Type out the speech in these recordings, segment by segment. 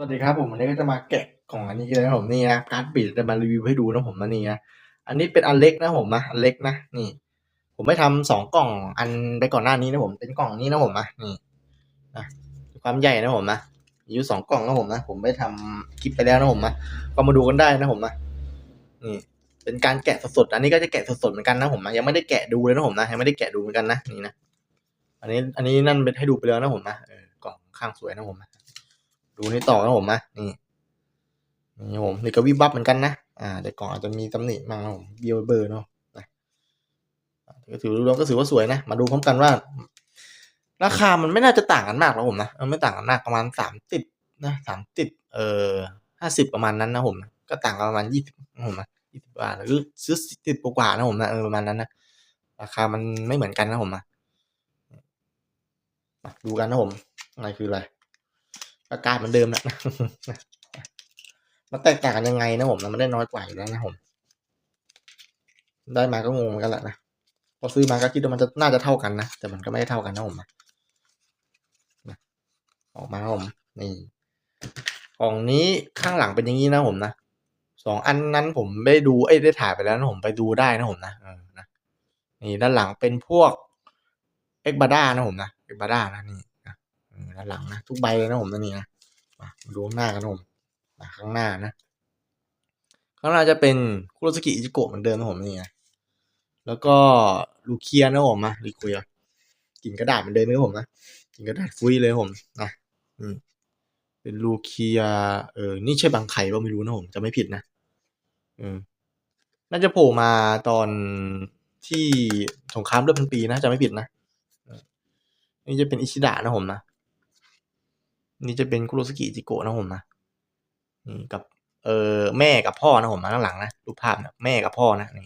วัสดีครับผมวันนี้ก็จะมาแกะกล่องอันนี้กันนะผมนี่นะการ์ดบิดจะมารีวิวให้ดูนะผมนะนี่นะอันนี้เป็นอันเล็กนะผมนะอันเล็กนะนี่ ผมไม่ทำสองกล่องอันไปก่อนหน้านี้นะผมเป็นกล่องนี้นะผมนะนี่นะความใหญ่นะผมนะอยู่สองกล่องนะผมนะผมไม่ทำคลิปไปแล้วนะผมนะก็มาดูกันได้นะผมนะนี่เป็นการแกะสดๆอันนี้ก็จะแกะสดๆเหมือนกันนะผมนะยังไม่ได้แกะดูเลยนะผมนะยังไม่ได้แกะดูเหมือนกันนะนี่นะอันนี้อันนี้นั่นเป็นให้ดูไปแล้วนะผมนะเออกล่องข้างสวยนะผมนะ ดูให้ต่อนะผมนะนี่นี่ผมนี่ก็วิบวับเหมือนกันนะอ่าแต่ก่องอาจจะมีตำหนิบ้างนะผมเบียวเบอร์เนาะนะก็ถือรวก็ถือว่าสวยนะ มาดูพร้อมกันว่า ราคามันไม่น่าจะต่างกันมากหรอกผมนะไม่ต่างกันมากประมาณสามสิบนะสามสิบเอ่อห้าสิบประมาณนั้นนะผม ก็ต่างกันประมาณยี่สิบนะผมนะยี่สิบบาทหรือซื้อสิบกว่านะผมนะเออประมาณนั้นนะราคามันไม่เหมือนกันนะผมนะมาดูกันนะผมอะไรคืออะไร อาการเหมือนเดิมแหละมันแตกต่างกันยังไงนะผมนะมันได้น้อยกว่าอยู่แล้วนะผม ได้มาก็งงเหมือนกันแหละนะพอซื้อมาก็คิดว่ามันจะน่าจะเท่ากันนะ แต่มันก็ไม่ได้เท่ากันนะผมนะออกมาผมนี่ของนี้ข้างหลังเป็นอย่างนี้นะผมนะสองอันนั้นผมได้ดูเอ้ได้ถ่ายไปแล้วนะผมไปดูได้นะผมนะนะนี่ด้านหลังเป็นพวกเอ็กบาด้านะผมนะเอ็กบาด้านะนี่ ด้านหลังนะทุกใบเลยนะผมนะนี่นะมาดูข้างหน้ากันผมข้างหน้านะ ข้างหน้าจะเป็นคุโรสกิอิจิโกะเหมือนเดิมนะผมนี่นะแล้วก็ลูเคียนะผมนะลูเคียกินกระดาษเหมือนเดิมไหมผมนะกินกระดาษฟุ้ยเลยผมนะอืมเป็นลูเคียเออนี่ใช่บางไข่ป่ะไม่รู้นะผมจะไม่ผิดนะอืมน่าจะโผล่มาตอนที่สงครามเริ่มพันปีนะจะไม่ผิดนะนี่จะเป็นอิชิดะนะผมนะ นี่จะเป็นคุโรสกิจิโกะนะผมนะนี่กับเออแม่กับพ่อนะผมมาข้างหลังนะรูปภาพนะแม่กับพ่อนะนี่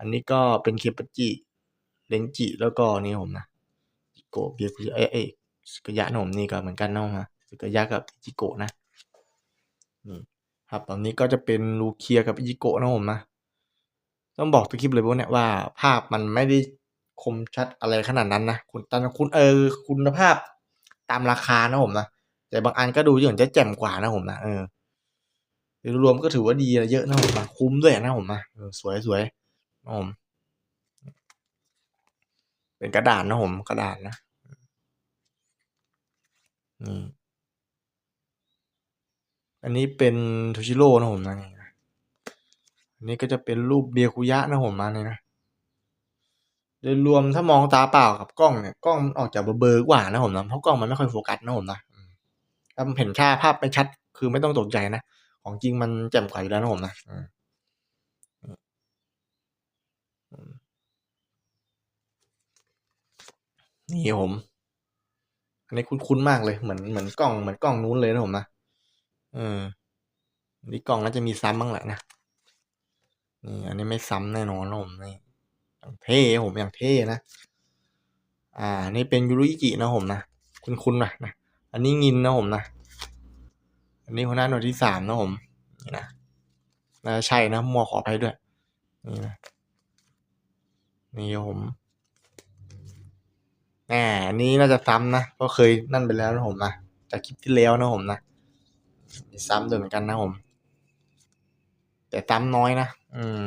อันนี้ก็เป็นเคปจิเลนจิแล้วก็นี่ผมนะจิโกะเบียคุเอ้ยเอ้ยสกยะนะผมนี่ก็เหมือนกันนะผมนะสกยะกับจิโกะนะนี่ครับตอนนี้ก็จะเป็นลูเคียกับอิจิโกะนะผมนะต้องบอกตัวคลิปเลยพวกเนี้ยว่าภาพมันไม่ได้คมชัดอะไรขนาดนั้นนะคุณตามคุณเออคุณภาพ ตามราคานะผมนะแต่บางอันก็ดูอย่างจะแจ่มกว่านะผมนะเออรวมก็ถือว่าดีเยอะนะผมนะคุ้มด้วยนะผมนะสวยสวยนะผมเป็นกระดาษนะผมกระดาษนะนี่อันนี้เป็นโทชิโร่นะผมนะนี่อันนี้ก็จะเป็นรูปเบียคุยะนะผมมาเนี่ยนะ โดยรวมถ้ามองตาเปล่ากับกล้องเนี่ยกล้องมันออกจากเบลอๆกว่านะผมนะเพราะกล้องมันไม่ค่อยโฟกัสนะผมนะถ้าเห็นค่าภาพไม่ชัดคือไม่ต้องตกใจนะของจริงมันแจ่มกว่าอยู่แล้วนะผมนะนี่ผม อันนี้คุ้นๆมากเลยเหมือนเหมือนกล้องเหมือนกล้องนู้นเลยนะผมนะเออนี่กล้องน่าจะมีซ้ำบ้างแหละนะนี่อันนี้ไม่ซ้ำแน่นอนนะผมนี่ เท่ผมอย่างเท่นะ อ่า นี่เป็นยูรุอิจินะผมนะ คุ้นๆหน่อยนะ อันนี้งินนะผมนะ อันนี้หัวหน้าหน่วยที่สามนะผม นี่นะน่าจะใช่นะมัวขออภัยด้วย นี่นะ นี่ผมอันนี้น่าจะซ้ำนะเพราะเคยนั่นไปแล้วนะผมนะ จากคลิปที่แล้วนะผมนะ ซ้ำด้วยเหมือนกันนะผม แต่ซ้ำน้อยนะ อืม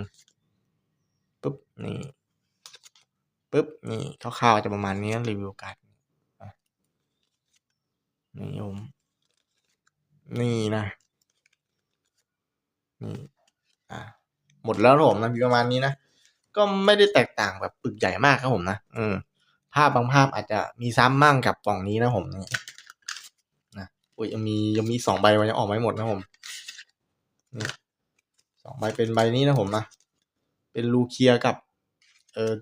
ปุ๊บ นี่ ปุ๊บนี่คร่าวๆจะประมาณนี้รีวิวการ์ดอะนี่ผมนี่นะนี่อะหมดแล้วนะผมนะมีประมาณนี้นะก็ไม่ได้แตกต่างแบบปึกใหญ่มากครับผมนะเออภาพบางภาพอาจจะมีซ้ำมั่งกับกล่องนี้นะผมนี่นะโอ้ยยังมียังมีสองใบมันยังออกไม่หมดนะผมสองใบเป็นใบนี้นะผมนะเป็นลูเคียกับ เออ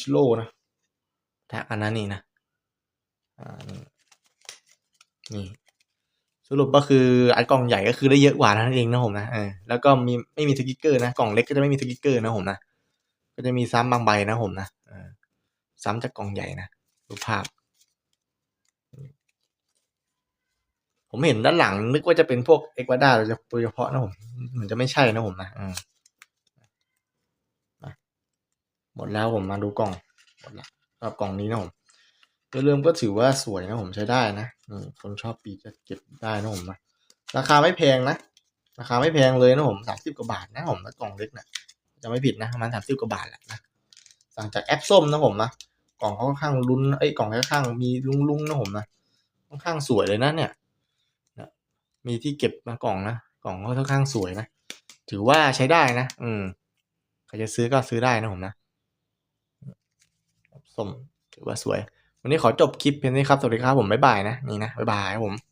ชิโร่นะแท็กอันนั้นนี่นะนี่นี่สรุปก็คืออันกล่องใหญ่ก็คือได้เยอะกว่านั่นเองนะผมนะเออแล้วก็มีไม่มีสกิกเกอร์นะกล่องเล็กก็จะไม่มีสกิกเกอร์นะผมนะก็จะมีซ้ำบางใบนะผมนะเออซ้ำจากกล่องใหญ่นะรูปภาพ ผมเห็นด้านหลังนึกว่าจะเป็นพวกเอ็กวาดาโดยเฉพาะนะผมเหมือนจะไม่ใช่นะผมนะอืม หมดแล้วผมมาดูกล่องหมดแล้วรับกล่องนี้นะผมโดยรวมก็ถือว่าสวยนะผมใช้ได้นะอืคนชอบปีกจะเก็บได้นะผมนะราคาไม่แพงนะ ราคาไม่แพงเลยนะผมสามสิบกว่าบาทนะผมนะกล่องเล็กนะจะไม่ผิดนะประมาณสามสิบกว่าบาทแหละนะสั่งจากแอปส้มนะผมนะกล่องเขาค่อนข้างลุ้นไอ้กล่องค่อนข้างมีลุ้งๆนะผมนะค่อนข้างสวยเลยนะเนี่ยนะมีที่เก็บมากล่องนะกล่องเขาค่อนข้างสวยนะ ถือว่าใช้ได้นะ อืมใครจะซื้อก็ซื้อได้นะผมนะ ส้มถือว่าสวย วันนี้ขอจบคลิปเพียงนี้ครับ สวัสดีครับผม บ๊ายบายนะ นี่นะ บ๊ายบายครับผม